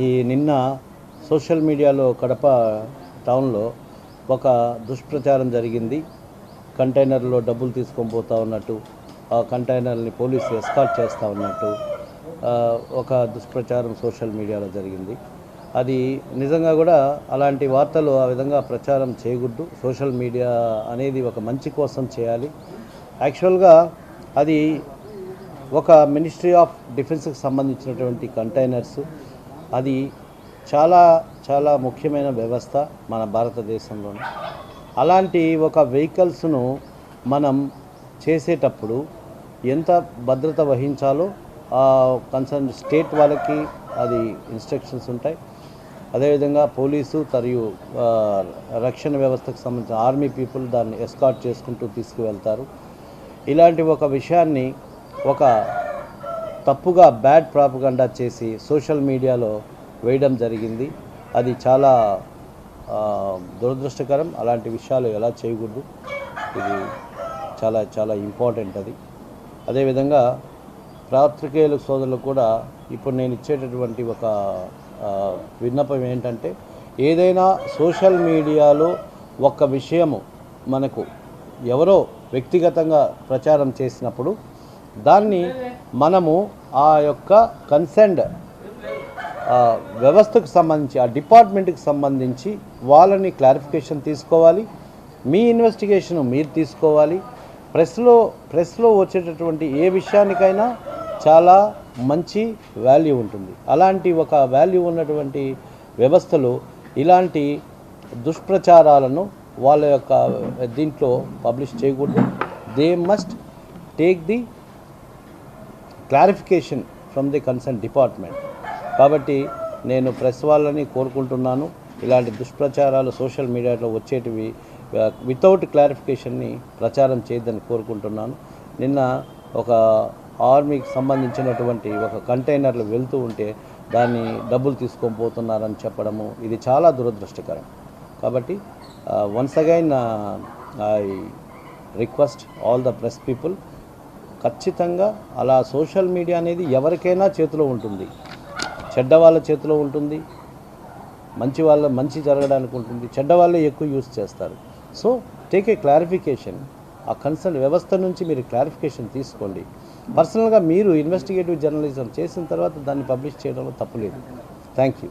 ఈ నిన్న సోషల్ మీడియాలో కడప టౌన్లో ఒక దుష్ప్రచారం జరిగింది. కంటైనర్లో డబ్బులు తీసుకొని పోతా ఉన్నట్టు ఆ కంటైనర్ని పోలీసు ఎస్కార్ట్ చేస్తూ ఉన్నట్టు ఒక దుష్ప్రచారం సోషల్ మీడియాలో జరిగింది. అది నిజంగా కూడా అలాంటి వార్తలు ఆ విధంగా ప్రచారం చేయకూడదు. సోషల్ మీడియా అనేది ఒక మంచి కోసం చేయాలి. యాక్చువల్గా అది ఒక మినిస్ట్రీ ఆఫ్ డిఫెన్స్కి సంబంధించినటువంటి కంటైనర్స్ అది చాలా చాలా ముఖ్యమైన వ్యవస్థ మన భారతదేశంలోనే. అలాంటి ఒక వెహికల్స్ను మనం చేసేటప్పుడు ఎంత భద్రత వహించాలో కన్సర్న్ స్టేట్ వాళ్ళకి అది ఇన్స్ట్రక్షన్స్ ఉంటాయి. అదేవిధంగా పోలీసు మరియు రక్షణ వ్యవస్థకు సంబంధించిన ఆర్మీ పీపుల్ దాన్ని ఎస్కాట్ చేసుకుంటూ తీసుకువెళ్తారు. ఇలాంటి ఒక విషయాన్ని ఒక తప్పుగా బ్యాడ్ ప్రాపగండా చేసి సోషల్ మీడియాలో వేయడం జరిగింది. అది చాలా దురదృష్టకరం. అలాంటి విషయాలు ఎలా చేయకూడదు? ఇది చాలా చాలా ఇంపార్టెంట్ అది. అదేవిధంగా పాత్రికేయుల సోదరులకు కూడా ఇప్పుడు నేను ఇచ్చేటటువంటి ఒక విన్నపం ఏంటంటే ఏదైనా సోషల్ మీడియాలో ఒక విషయము మనకు ఎవరో వ్యక్తిగతంగా ప్రచారం చేసినప్పుడు దాన్ని మనము ఆ యొక్క కన్సెండ్ వ్యవస్థకు సంబంధించి ఆ డిపార్ట్మెంట్కి సంబంధించి వాళ్ళని క్లారిఫికేషన్ తీసుకోవాలి. మీ ఇన్వెస్టిగేషన్ మీరు తీసుకోవాలి. ప్రెస్లో ప్రెస్లో వచ్చేటటువంటి ఏ విషయానికైనా చాలా మంచి వాల్యూ ఉంటుంది. అలాంటి ఒక వాల్యూ ఉన్నటువంటి వ్యవస్థలో ఇలాంటి దుష్ప్రచారాలను వాళ్ళ యొక్క దీంట్లో పబ్లిష్ చేయకూడదు. They must take the clarification from the concern department కాబట్టి నేను ప్రెస్ వాళ్ళని కోరుకుంటున్నాను. ఇలాంటి దుష్ప్రచారాలు సోషల్ మీడియాలో వచ్చేటివి వితౌట్ క్లారిఫికేషన్ని ప్రచారం చేయొద్దని కోరుకుంటున్నాను. నిన్న ఒక ఆర్మీకి సంబంధించినటువంటి ఒక కంటైనర్లు వెళ్తూ ఉంటే దాన్ని డబ్బులు తీసుకొని పోతున్నారని చెప్పడము ఇది చాలా దురదృష్టకరం. కాబట్టి once again I request all the press people ఖచ్చితంగా అలా సోషల్ మీడియా అనేది ఎవరికైనా చేతిలో ఉంటుంది. చెడ్డ వాళ్ళ చేతిలో ఉంటుంది. మంచి వాళ్ళ మంచి జరగడానికి ఉంటుంది. చెడ్డ వాళ్ళే ఎక్కువ యూస్ చేస్తారు. సో టేక్ ఏ క్లారిఫికేషన్ ఆ కన్సర్న్ వ్యవస్థ నుంచి మీరు క్లారిఫికేషన్ తీసుకోండి. పర్సనల్గా మీరు ఇన్వెస్టిగేటివ్ జర్నలిజం చేసిన తర్వాత దాన్ని పబ్లిష్ చేయడంలో తప్పులేదు. Thank you